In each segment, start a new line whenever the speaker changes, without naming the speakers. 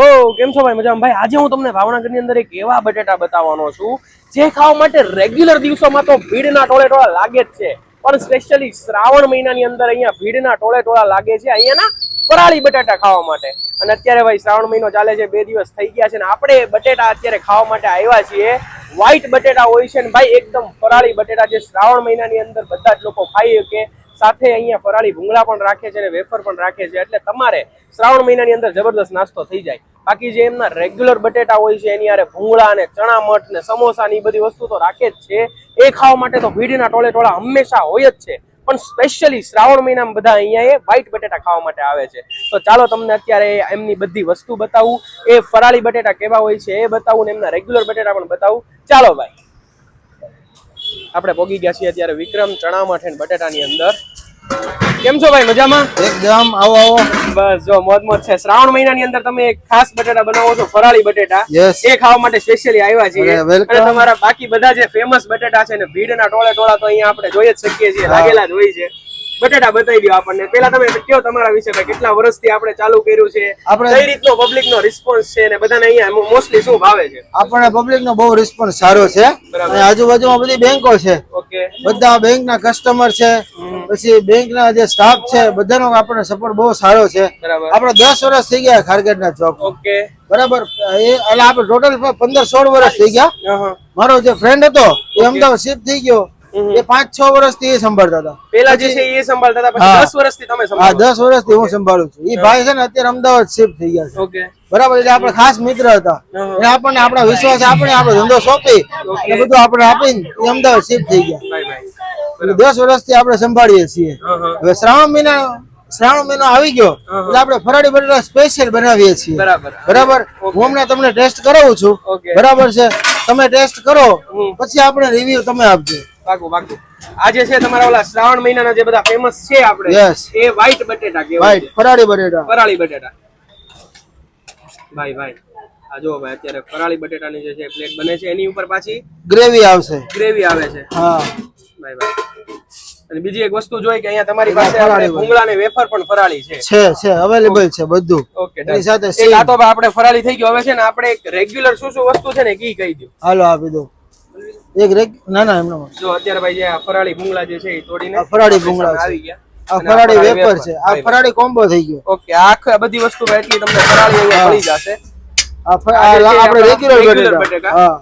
ઓહો કેમ છો ભાઈ? મજામાં? ભાઈ, આજે હું તમને ભાવનગરની અંદર એક એવા બટેટા બતાવવાનો છું, જે ખાવા માટે રેગ્યુલર દિવસોમાં તો ભીડના ટોળે ટોળા લાગે જ છે. પણ સ્પેશિયલી શ્રાવણ મહિનાની અંદર અહીંયા ભીડના ટોળે ટોળા લાગે છે અહીંયાના ફરાળી બટાટા ખાવા માટે. અને અત્યારે ભાઈ, શ્રાવણ મહિનો ચાલે છે, બે દિવસ થઈ ગયા છે ને આપણે બટેટા અત્યારે ખાવા માટે આવ્યા છીએ. વ્હાઈટ બટેટા હોય છે ને ભાઈ, એકદમ ફરાળી બટેટા જે શ્રાવણ મહિનાની અંદર બધા જ લોકો ખાઈ શકે. સાથે અહીંયા ફરાળી ભૂંગળા પણ રાખે છે અને વેફર પણ રાખે છે. એટલે તમારે શ્રાવણ મહિનાની અંદર જબરદસ્ત નાસ્તો થઈ જાય. બાકી જે એમના રેગ્યુલર બટેટા હોય છે, એની હારે ભૂંગળા અને ચણા, મઠ ને સમોસા ની બધી વસ્તુ તો રાખે જ છે. એ ખાવા માટે તો ભીડના ટોળે ટોળા હંમેશા હોય જ છે. પણ સ્પેશિયલી શ્રાવણ મહિનામાં બધા અહીંયા એ વ્હાઈટ બટેટા ખાવા માટે આવે છે. તો ચાલો તમને અત્યારે એમની બધી વસ્તુ બતાવું. એ ફરાળી બટેટા કેવા હોય છે એ બતાવું ને એમના રેગ્યુલર બટેટા પણ બતાવું. ચાલો ભાઈ. આપણે પોગી ગયા છીએ અત્યારે વિક્રમ ચણા, મઠ અને બટેટાની અંદર. કેમ છો ભાઈ? મજામાં?
એકદમ આવો આવો.
બસ જો મોજ મોજ છે. શ્રાવણ મહિનાની અંદર તમે એક ખાસ બટેટા બનાવો છો ફરાળી બટેટા. એ ખાવા માટે સ્પેશિયલી આવ્યા છીએ. અને તમારા બાકી બધા જે ફેમસ બટેટા છે ને ભીડના ટોળે ટોળા તો અહીંયા આપણે જોઈ જ શકીએ છીએ. લાગેલા જ હોય છે. બટેટા બતાવી દો આપણને. પેલા તમે કયો તમારા વિશે કેટલા વર્ષથી આપણે ચાલુ કર્યું છે?
આપણે-
કઈ રીતનો પબ્લિક નો રિસ્પોન્સ છે ને બધાને અહીંયા મોસ્ટલી શું ભાવે છે?
આપણને પબ્લિક નો બહુ રિસ્પોન્સ સારો છે. અને આજુબાજુમાં બધી બેંકો છે.
ઓકે.
બધા બેંક ના કસ્ટમર છે પછી બેંક ના જે સ્ટાફ છે બધાનો આપણને સપોર્ટ બહુ સારો છે. આપણે દસ વર્ષ થઈ ગયા ખારગેટ ના ચોક
ઓકે.
બરાબર. એ એટલે આપણે ટોટલ પંદર સોળ વર્ષ થઈ ગયા. મારો જે ફ્રેન્ડ હતો એ અમદાવાદ શિફ્ટ થઈ ગયો. એ પાંચ છ વર્ષથી એ સંભાળતા હતા.
પેલા જે છે એ સંભાળતા હતા પછી
હા.
દસ વર્ષથી તમે
હા
સંભાળો
દસ વર્ષથી હું સંભાળું છું. એ ભાઈ છે ને અત્યારે અમદાવાદ શિફ્ટ થઈ ગયા છે.
ઓકે
બરાબર એટલે આપણે ખાસ મિત્ર હતા. અને આપણને આપણો વિશ્વાસ આપણે આપણો ધંધો સોંપી અને બધું આપણે આપીને એ અમદાવાદ શિફ્ટ થઈ ગયા. એટલે દસ વર્ષથી આપણે સંભાળીએ છીએ. હવે શ્રાવણ મહિના શ્રાવણ મહિનો આવી ગયો એટલે આપણે ફરાળી બટેટા સ્પેશિયલ બનાવીએ છીએ.
બરાબર.
બરાબર? હું હમણાં તમને ટેસ્ટ કરાવું છું. બરાબર છે? તમે ટેસ્ટ કરો. પછી આપણે રિવ્યુ તમે આપજો.
પાકું પાકું આજે છે તમારા ઓલા શ્રાવણ મહિનાના જે બધા ફેમસ છે આપણે
યસ
એ વ્હાઈટ બટેટા કે
વ્હાઈટ ફરાળી બટેટા.
ફરાળી બટેટા. ભાઈ ભાઈ આ જો ભાઈ અત્યારે ફરાળી બટેટાની જે છે પ્લેટ બને છે. એની ઉપર પાછી
ગ્રેવી આવશે.
ગ્રેવી આવે છે.
હા.
ભાઈ ભાઈ. અને બીજી એક વસ્તુ જોઈ કે અહીંયા તમારી પાસે. ભૂંગળા વેફર પણ ફરાળી છે.
છે છે અવેલેબલ છે બધું.
ઓકે
એની સાથે
એક આ તો આપણે ફરાળી થઈ ગયો. હવે છે ને આપણે એક રેગ્યુલર શું શું વસ્તુ છે ને કી કહી દો
હાલો આપી દો એક રેક ના ના એમનો
જો અત્યારે ભાઈ જે ફરાળી ભૂંગળા જે છે એ તોડીને
ફરાળી ભૂંગળા
આવી ગયા.
આ ફરાળી વેપર છે. આ ફરાળી કોમ્બો થઈ ગયો.
ઓકે આ આખી બધી વસ્તુ એટલી તમને ફરાળી અહીંયા મળી જશે.
આ આપણે રેગ્યુલર બટેટા. હા.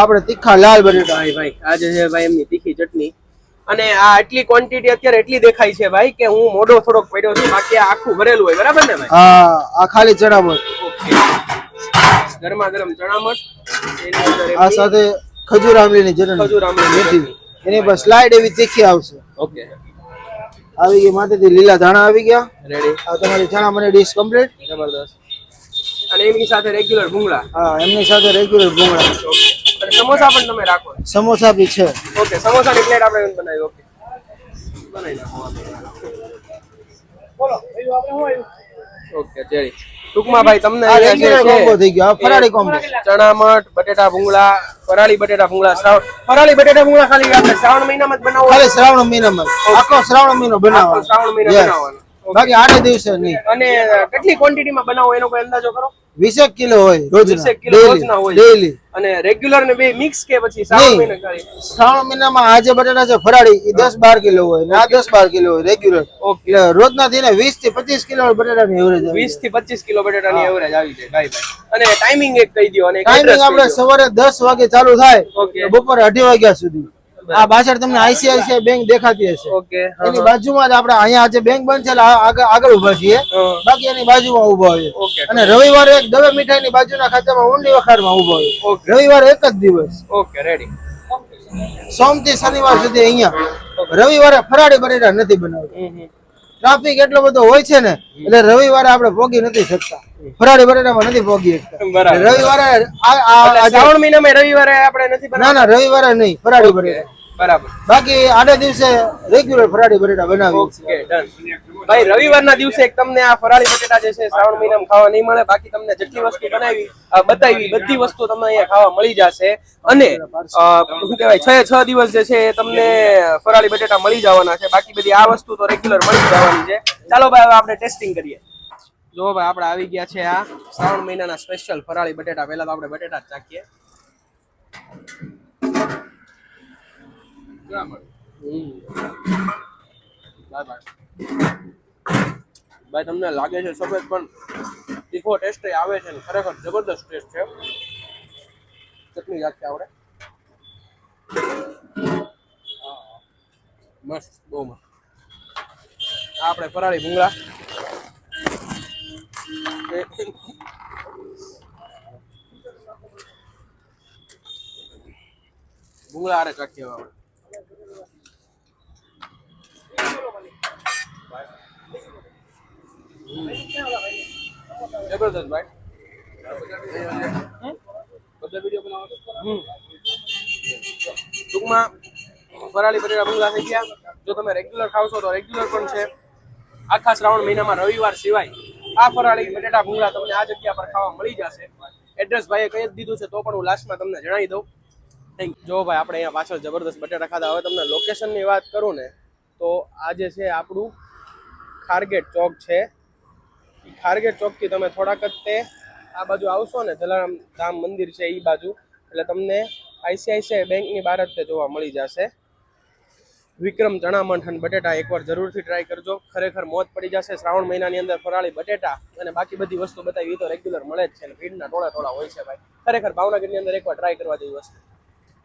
આપણે તીખા લાલ બટેટા
ભાઈ ભાઈ આ છે ભાઈ એમની તીખી ચટણી. અને આ આટલી ક્વોન્ટિટી અત્યારે એટલી દેખાય છે ભાઈ કે હું મોઢો થોડોક પડ્યો છું. બાકી આખું ભરેલું હોય. બરાબર ને ભાઈ?
હા આ ખાલી ચણા
ઓકે. ગરમા ગરમ ચણા મઠ એની અંદર
આ સાથે ખજૂર આમલીની ચટણી
ખજૂર આમલીની
મેથી એની પર સ્લાઇડ એવી તીખી આવશે.
ઓકે.
આવી ગઈ માથેથી લીલા ધાણા આવી ગયા.
રેડી
આ તમારી ચણા મને ડીશ કમ્પ્લીટ
જબરદસ્ત. અને એમની સાથે રેગ્યુલર ભૂંગળા.
હા એમની સાથે રેગ્યુલર ભૂંગળા.
ઓકે. અને સમોસા પણ તમે રાખો.
સમોસા બી છે.
ઓકે સમોસાની પ્લેટ આપણે એમ બનાવી ઓકે. બનાવી નાખો. ઓકે ચેરી ટૂંકમાં ભાઈ તમને
કોમ્બો થઈ ગયો. ફરાળી કોમ્બો
ચણા મઠ બટેટા ભૂંગળા ફરાળી બટેટા ભૂંગળા શ્રાવણ. ફરાળી બટેટા ભૂંગળા ખાલી આપણે શ્રાવણ મહિનામાં જ બનાવો
ખાલી શ્રાવણ મહિનામાં. આખો શ્રાવણ મહિનો
બનાવો
બનાવવાનો.
શ્રાવણ મહિનો. બનાવવાનો.
બાકી આઠ દિવસે નહીં.
અને કેટલી ક્વોન્ટિટીમાં બનાવો એનો કોઈ અંદાજો કરો?
વીસેક કિલો હોય રોજ. ડેઈલી
અને રેગ્યુલર ને બે મિક્સ કે પછી શ્રાવણ મહિના
શ્રાવણ મહિનામાં આ જે બટાટા છે ફરાળી એ દસ બાર કિલો હોય ને આ દસ બાર કિલો હોય રેગ્યુલર
ઓકે.
રોજ રોજના થઈને વીસથી પચીસ કિલો બટાટાની એવરેજ આવે
વીસથી પચીસ કિલો બટાટા ની એવરેજ આવી જાય. ભાઈ અને ટાઈમિંગ એક કહી દો અને
ટાઈમિંગ આપણે સવારે દસ વાગે ચાલુ થાય બપોરે અઢી વાગ્યા સુધી. આ પાછળ તમને આઈસીઆઈસીઆઈ બેંક દેખાતી હશે.
ઓકે
એની બાજુમાં જ આપણે અહીંયા જે બેંક બંધ છે આગળ ઊભા છીએ. બાકી એની બાજુમાં ઊભા હોઈએ અને રવિવારે એક દવે મીઠાઈની બાજુના ખાતામાં ઊંડી વખારમાં ઊભા હોઈએ રવિવારે એક જ દિવસ.
Okay ready.
સોમથી શનિવાર સુધી અહીંયા. રવિવારે ફરાળી બટેટા નથી બનાવતા. ટ્રાફિક એટલો બધો હોય છે ને એટલે રવિવારે આપણે પોગી નથી શકતા. ફરાળી બટેટામાં નથી પોગી શકતા. રવિવારે આજે-
શ્રાવણ મહિનામાં રવિવારે આપણે નથી
ના ના રવિવારે નહીં ફરાળી બટેટા
બરાબર.
બાકી આડે દિવસે રેગ્યુલર ફરાળી બટેટા બનાવી
ઓકે ડન. ભાઈ રવિવારના દિવસે તમને આ ફરાળી બટેટા જે છે શ્રાવણ મહિનામાં ખાવા નહીં મળે બાકી તમને જેટલી વસ્તુ બનાવી બતાવી બધી વસ્તુ તમને અહીંયા ખાવા મળી જશે. અને શું કહેવાય છ છ દિવસ જે છે એ તમને ફરાળી બટેટા મળી જવાના છે. બાકી બધી આ વસ્તુ તો રેગ્યુલર મળી જવાની છે. ચાલો ભાઈ હવે આપણે ટેસ્ટિંગ કરીએ. જો ભાઈ આપણે આવી ગયા છે આ શ્રાવણ મહિનાના સ્પેશિયલ ફરાળી બટેટા. પહેલા તો આપણે બટેટા જ ચાખીએ. Bye bye. ભાઈ તમને લાગે છે સફેદ, પણ તીખો ટેસ્ટ આવે છે ને, ખરેખર જબરદસ્ત ટેસ્ટ છે. ચટણી રાખી આવડે. મસ્ત, બહુ મસ્ત. આપણે ફરાળી ભૂંગળા. ભૂંગળા આરે ચાખીએ આપણે જબરદસ્ત ભાઈ. બધા વીડિયો બનાવો. ટૂંકમાં ફરાળી બટેટા ભૂંગળા થઈ ગયા. જો તમે રેગ્યુલર ખાવશો તો રેગ્યુલર પણ છે. આખા શ્રાવણ મહિનામાં રવિવાર સિવાય આ ફરાળી બટેટા ભૂંગળા તમને આ જગ્યા પર ખાવા મળી જશે. એડ્રેસ ભાઈએ કહી જ દીધું છે તો પણ હું લાસ્ટમાં તમને જણાવી દઉં. થેન્ક જો ભાઈ આપણે અહીંયા પાછળ જબરદસ્ત બટેટા ખાધા. હવે તમને લોકેશનની વાત કરું ને તો આજે છે આપણું ખારગેટ ચોક છે. ખારગેટ ચોકથી તમે થોડાક જ તે આ બાજુ આવશો ને, જલારામ ધામ મંદિર છે એ બાજુ. એટલે તમને આઈસીઆઈસીઆઈ બેંકની બહાર જ તે જોવા મળી જશે. વિક્રમ ચણા મંઠ અને બટેટા એકવાર જરૂરથી ટ્રાય કરજો. ખરેખર મોત પડી જશે. શ્રાવણ મહિનાની અંદર ફરાળી બટેટા અને બાકી બધી વસ્તુ બતાવી તો રેગ્યુલર મળે જ છે ભીડના ટોળા ટોળા હોય છે ભાઈ. ખરેખર ભાવનગરની અંદર એકવાર ટ્રાય કરવા જેવી વસ્તુ.